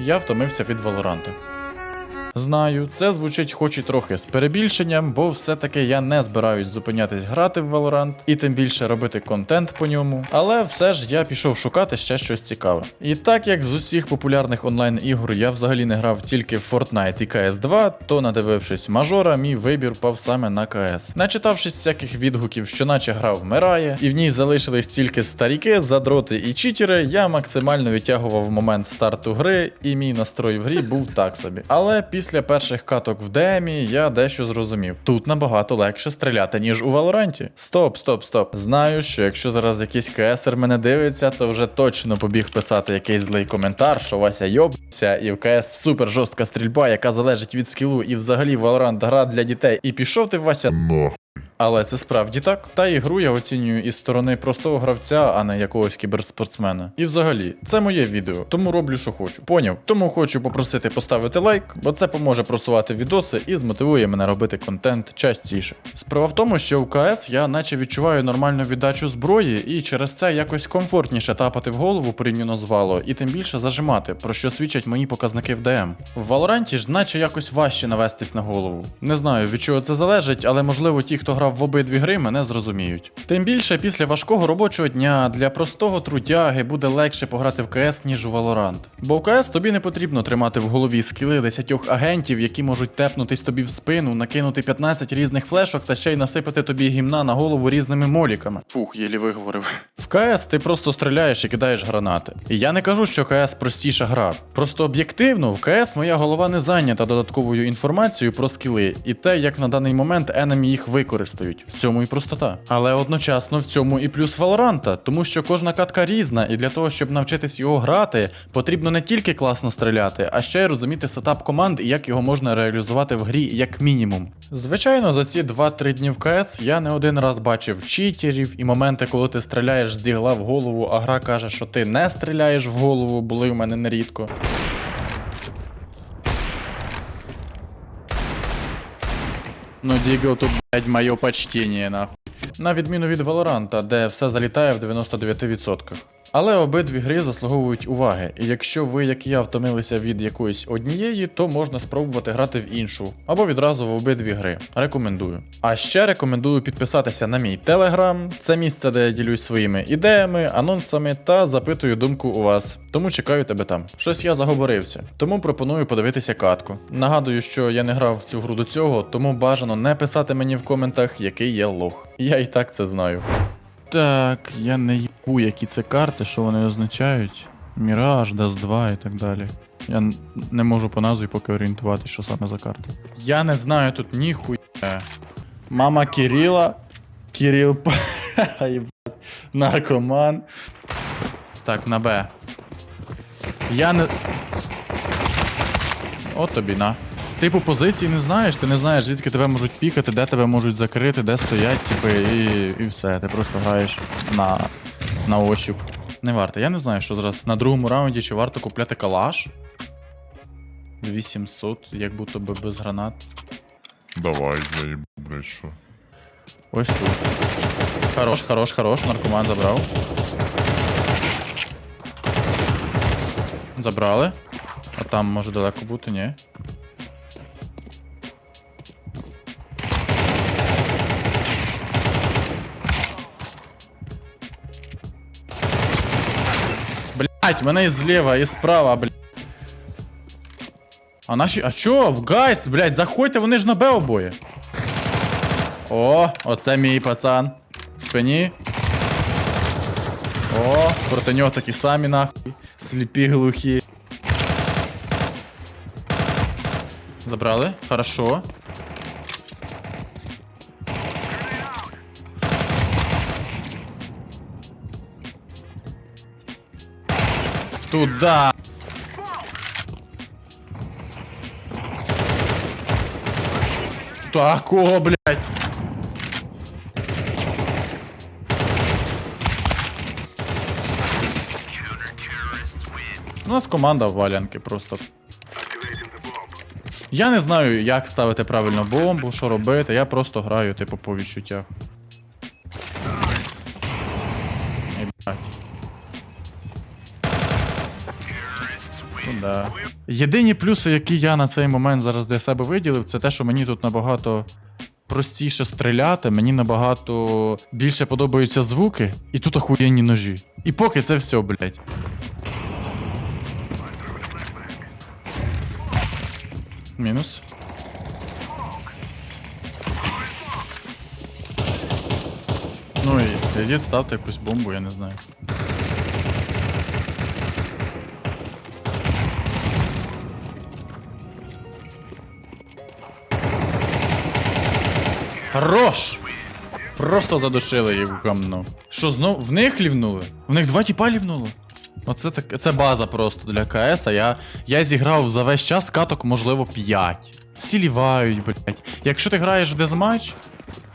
Я втомився від Валоранту. Знаю, це звучить хоч і трохи з перебільшенням, бо все-таки я не збираюсь зупинятись грати в Valorant і тим більше робити контент по ньому. Але все ж я пішов шукати ще щось цікаве. І так як з усіх популярних онлайн ігор я взагалі не грав тільки в Fortnite і CS 2, то надивившись мажора, мій вибір пав саме на CS. Начитавшись всяких відгуків, що наче гра вмирає, і в ній залишились тільки старіки, задроти і читери, я максимально відтягував момент старту гри, і мій настрой в грі був так собі. Але після перших каток в демі я дещо зрозумів. Тут набагато легше стріляти, ніж у Валоранті. Стоп, стоп, стоп. Знаю, що якщо зараз якийсь КСР мене дивиться, то вже точно побіг писати якийсь злий коментар, що Вася йобся, і в КС супер жорстка стрільба, яка залежить від скілу, і взагалі Валорант гра для дітей. І пішов ти Вася. Але це справді так. Та ігру я оцінюю із сторони простого гравця, а не якогось кіберспортсмена. І взагалі, це моє відео, тому роблю, що хочу. Поняв? Тому хочу попросити поставити лайк, бо це поможе просувати відоси і змотивує мене робити контент частіше. Справа в тому, що у КС я наче відчуваю нормальну віддачу зброї, і через це якось комфортніше тапати в голову порівняно з Вало, і тим більше зажимати, про що свідчать мої показники в ДМ. В Валоранті ж наче якось важче навестись на голову. Не знаю від чого це залежить, але можливо ті, хто грав в обидві гри, мене зрозуміють. Тим більше після важкого робочого дня для простого трудяги буде легше пограти в КС, ніж у Valorant. Бо в КС тобі не потрібно тримати в голові скіли десятьох агентів, які можуть тепнутись тобі в спину, накинути 15 різних флешок та ще й насипати тобі гімна на голову різними моліками. Фух, єлі виговорив. В КС ти просто стріляєш і кидаєш гранати. І я не кажу, що КС простіша гра. Просто об'єктивно, в КС моя голова не зайнята додатковою інформацією про скіли і те, як на даний момент енемі їх використають. В цьому і простота. Але одночасно в цьому і плюс Валоранта, тому що кожна катка різна, і для того, щоб навчитись його грати, потрібно не тільки класно стріляти, а ще й розуміти сетап команд і як його можна реалізувати в грі як мінімум. Звичайно, за ці 2-3 дні в КС я не один раз бачив читерів і моменти, коли ти стріляєш з дігла в голову, а гра каже, що ти не стріляєш в голову, були в мене нерідко. Ну, Дігл тут, блядь, моє почтення, нахуй. На відміну від Valorant, де все залітає в 99%. Але обидві гри заслуговують уваги, і якщо ви, як я, втомилися від якоїсь однієї, то можна спробувати грати в іншу, або відразу в обидві гри. Рекомендую. А ще рекомендую підписатися на мій телеграм, це місце, де я ділюсь своїми ідеями, анонсами та запитую думку у вас. Тому чекаю тебе там. Щось я заговорився, тому пропоную подивитися катку. Нагадую, що я не грав в цю гру до цього, тому бажано не писати мені в коментах, який я лох. Я і так це знаю. Так, я не їбу, які це карти, що вони означають. Міраж, Даст 2 і так далі. Я не можу по назві поки орієнтувати, що саме за карти. Я не знаю тут ніхуя. Мама Кирила. Кирил. Наркоман. Так, на Б. Я не. От тобі на. Типу позиції не знаєш, ти не знаєш, звідки тебе можуть пікати, де тебе можуть закрити, де стоять, типу, і, і все. Ти просто граєш на, на ощуп. Не варто. Я не знаю, що зараз на другому раунді чи варто купляти калаш. 800, як будто би без гранат. Давай, заебу, блядь, що. Ось тут. Хорош, хорош, хорош, наркоман забрав. Забрали. А там може далеко бути, ні. Блять, мене і зліва, і справа, блять. А наші. А чо? В гайс, блять, заходьте, вони ж на Б обоє. О, оце мій пацан. Спині. О, проти нього такі самі нахуй. Сліпі глухі. Забрали? Хорошо. Туда. Такого, блядь. У нас команда в валянки просто. Я не знаю, як ставити правильно бомбу, що робити. Я просто граю, типу, по відчуттях. Да. Єдині плюси, які я на цей момент зараз для себе виділив, це те, що мені тут набагато простіше стріляти, мені набагато більше подобаються звуки, і тут охуєнні ножі. І поки це все, блядь. Мінус. Ну і ідіть ставте якусь бомбу, я не знаю. Хорош! Просто задушили їх в гамно. Що, знов в них лівнули? В них два тіпа лівнуло? Оце так. Це база просто для КС, а я, я зіграв за весь час каток, можливо, 5. Всі лівають, блять. Якщо ти граєш в дезматч,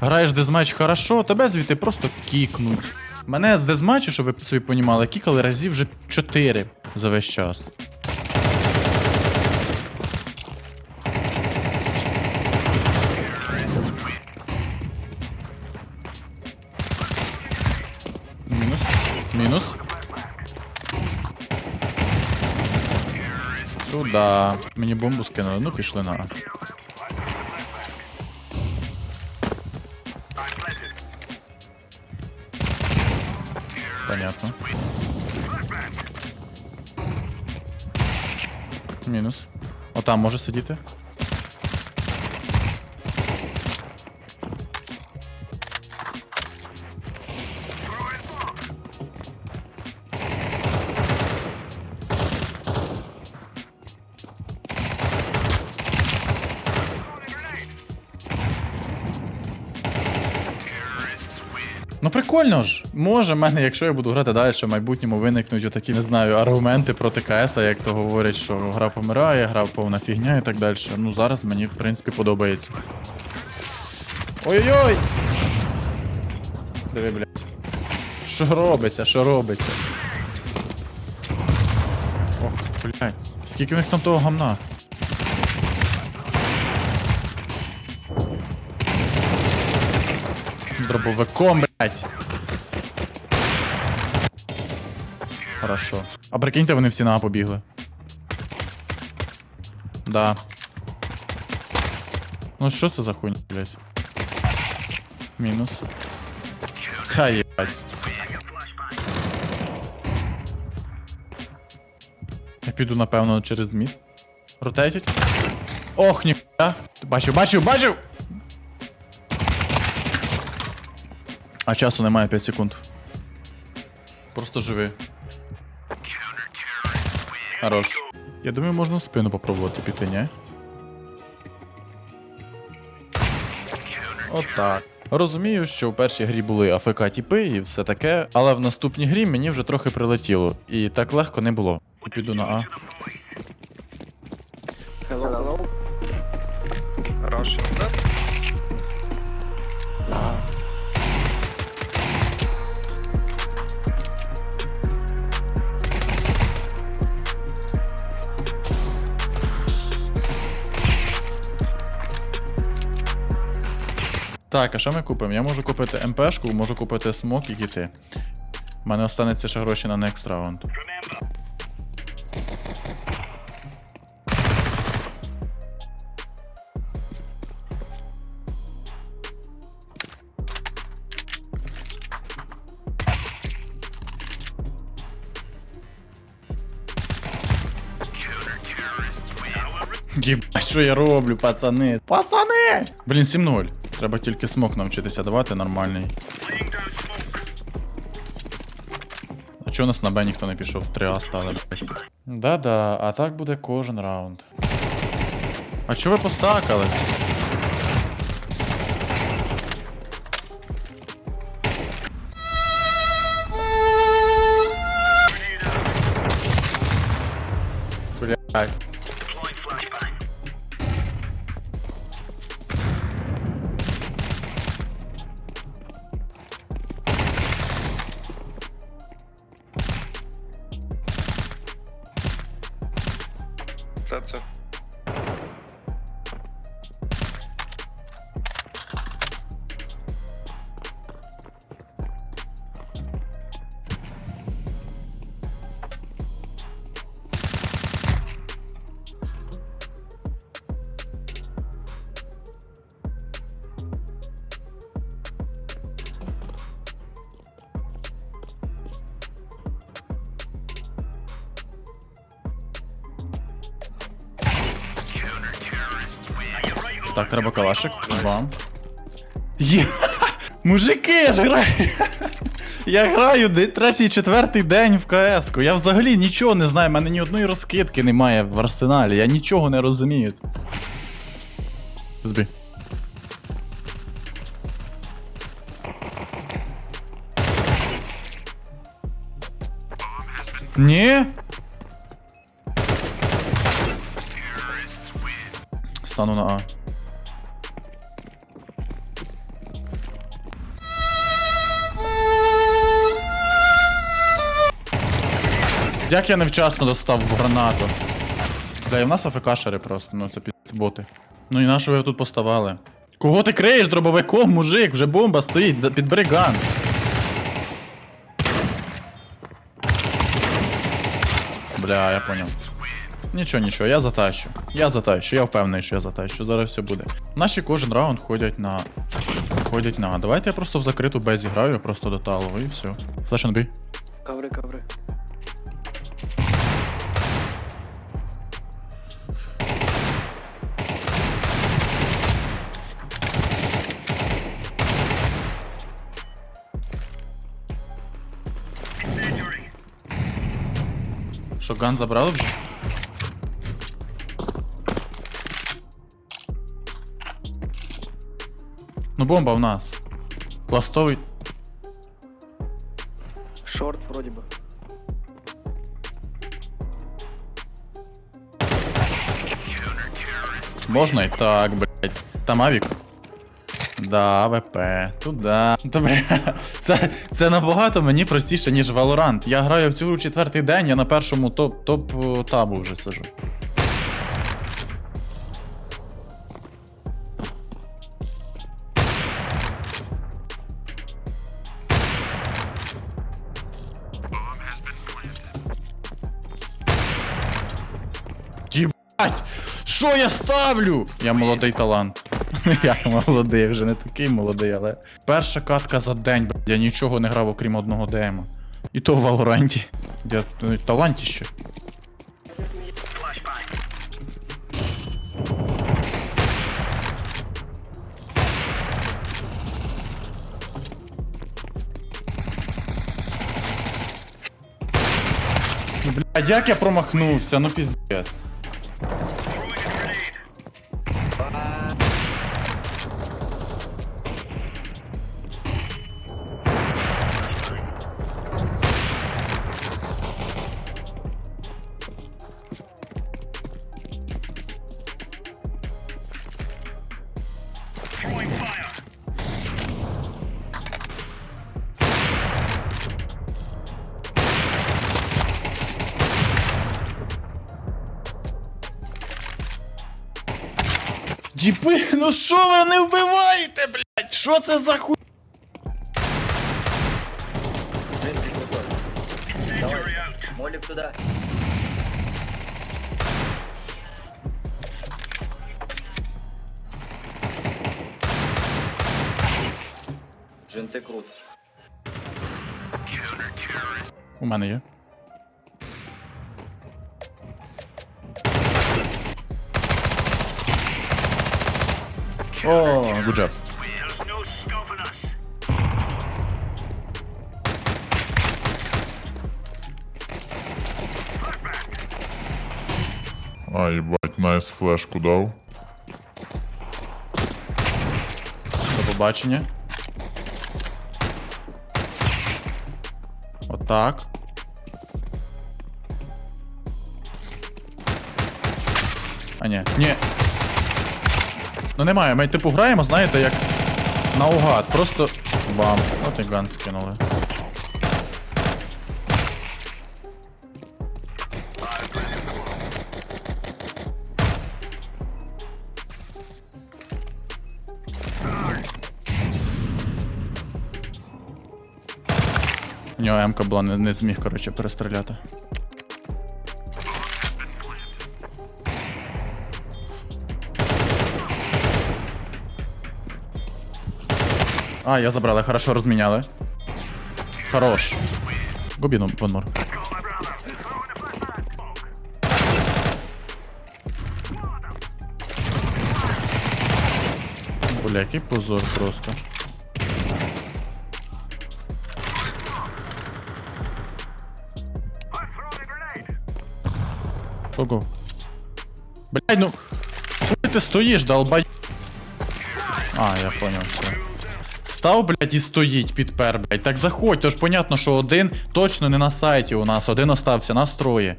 граєш в дезматч хорошо, тебе звідти просто кікнуть. Мене з дезматчу, щоб ви собі понімали, кікали разів вже 4 за весь час. Мінус. Туда. Мені бомбу скинули. Ну, пішли на. Понятно. Мінус. Отам може сидіти. Ну прикольно ж. Може, в мене, якщо я буду грати далі, в майбутньому виникнуть отакі, не знаю, аргументи проти КС, як то говорять, що гра помирає, гра повна фігня і так далі. Ну зараз мені, в принципі, подобається. Ой-ой-ой! Диви, бля. Що робиться, що робиться? Ох, блядь. Скільки у них там того гамна? Дробовиком, блядь. Хорошо. А прикиньте, вони всі на побігли. Да. Ну що це за хуйня, блядь? Мінус. Та єбать. Я піду, напевно, через мід. Ротейтять. Ох, ніхуя. Бачив, бачив, бачив! А часу немає 5 секунд. Просто живи. Хорош. Я думаю, можна в спину попробувати піти, ні? Отак. Розумію, що в першій грі були АФК тіпи і все таке, але в наступній грі мені вже трохи прилетіло, і так легко не було. Піду на А. Так, а що ми купимо? Я можу купити МПшку, можу купити смок і кіти. У мене останеться ще гроші на next раунд. Єбать, що я роблю, пацани? Пацани! Блін, 7-0. Треба тільки смок навчитися давати нормальний. А чого нас на Б ніхто не пішов? 3А стали, блядь. Да-да, а так буде кожен раунд. А чого ви постакали? Блядь. Так, треба калашик. Бам. Є. Мужики, я ж граю. Я граю третій, четвертий день в КС. -ку. Я взагалі нічого не знаю, в мене ні одної розкидки немає в арсеналі. Я нічого не розумію. Збій. Ні. Стану на А. Як я невчасно достав гранату. Бля, і в нас АФК-шери просто, ну це боти. Ну і на що ви тут поставали? Кого ти криєш дробовиком, мужик? Вже бомба стоїть, да- підбери ган. Бля, я понял. Нічого, нічого, я затащу. Я затащу, я впевнений, що я затащу. Зараз все буде. Наші кожен раунд ходять на. Ходять на. Давайте я просто в закриту Б зіграю, просто до талого і все. Флеш бій. Коври, коври. ган забрали вже? Ну бомба в нас. Пластовий. Шорт вроді би. Можна і так, блять. Там авік. Да, ВП. Туда. Бля, Це, це набагато мені простіше, ніж Valorant. Я граю в цю четвертий день, я на першому топ, топ е, табу вже сижу. Єбать! Що я ставлю? Я молодий талант. Я молодий, вже не такий молодий, але. Перша катка за день, блядь. Я нічого не грав, окрім одного дема. І то в Валоранті. Я ну, талантіще. Ну, блядь, як я промахнувся, ну піздець. Діпи, ну що ви не вбиваєте, блядь? Що це за хуй? Молик туда. Джин, ты крут. У мене є. О, good job. А, їбать, найс флешку дав. До побачення. Отак. А ні. Ні. Ну немає, ми типу граємо, знаєте, як наугад. Просто. Бам. От і ган скинули. У нього М-ка була, не, не зміг, коротше, перестріляти. А, я забрали, хорошо розміняли. Хорош. Губіну, Бонмор. Бля, який позор просто. Ого. Блядь, ну. Хуй ти стоїш, долбай. А, я понял, все. Став, блядь, і стоїть підпер, блядь. Так заходь, то ж понятно, що один точно не на сайті у нас, один остався на строї.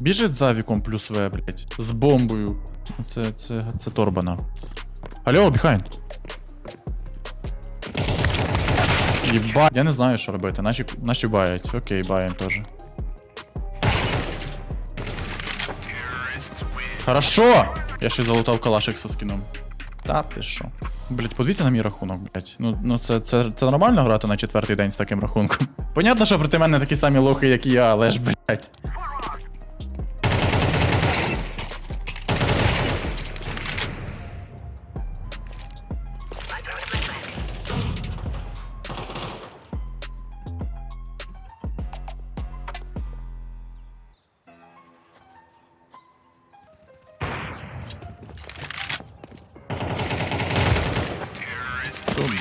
Біжить за віком плюс В, блядь. З бомбою. Це, це, це торбана. Алло, біхайн. Єба. Я не знаю, що робити. Наші, наші баять. Окей, баєм теж. Хорошо! Я ще залутав калашик со скіном. Та ти що? Блять, подивіться на мій рахунок, блять. Ну, ну це, це, це нормально грати на четвертий день з таким рахунком. Понятно, що проти мене такі самі лохи, як і я, але ж, блять.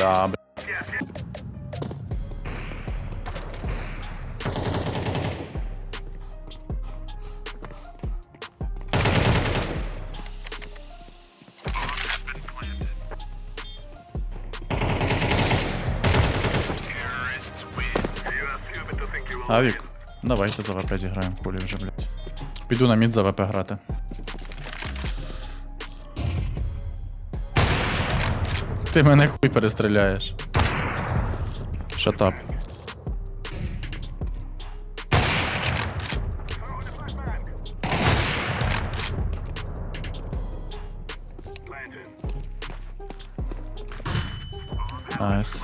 Туда, блядь. Авік, давайте за ВП зіграємо полі вже, блядь. Піду на мід за ВП грати. Ти мене хуй перестріляєш. Шатап. Найс.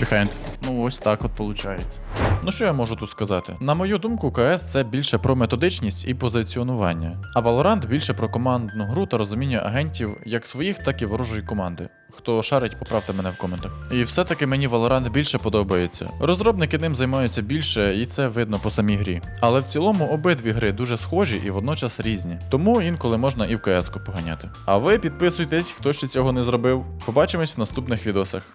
Behind. Ну, ось так от виходить. Ну що я можу тут сказати? На мою думку, КС це більше про методичність і позиціонування, а Valorant більше про командну гру та розуміння агентів як своїх, так і ворожої команди. Хто шарить, поправте мене в коментах. І все-таки мені Valorant більше подобається. Розробники ним займаються більше, і це видно по самій грі. Але в цілому обидві гри дуже схожі і водночас різні. Тому інколи можна і в КС-ку поганяти. А ви підписуйтесь, хто ще цього не зробив. Побачимось в наступних відосах.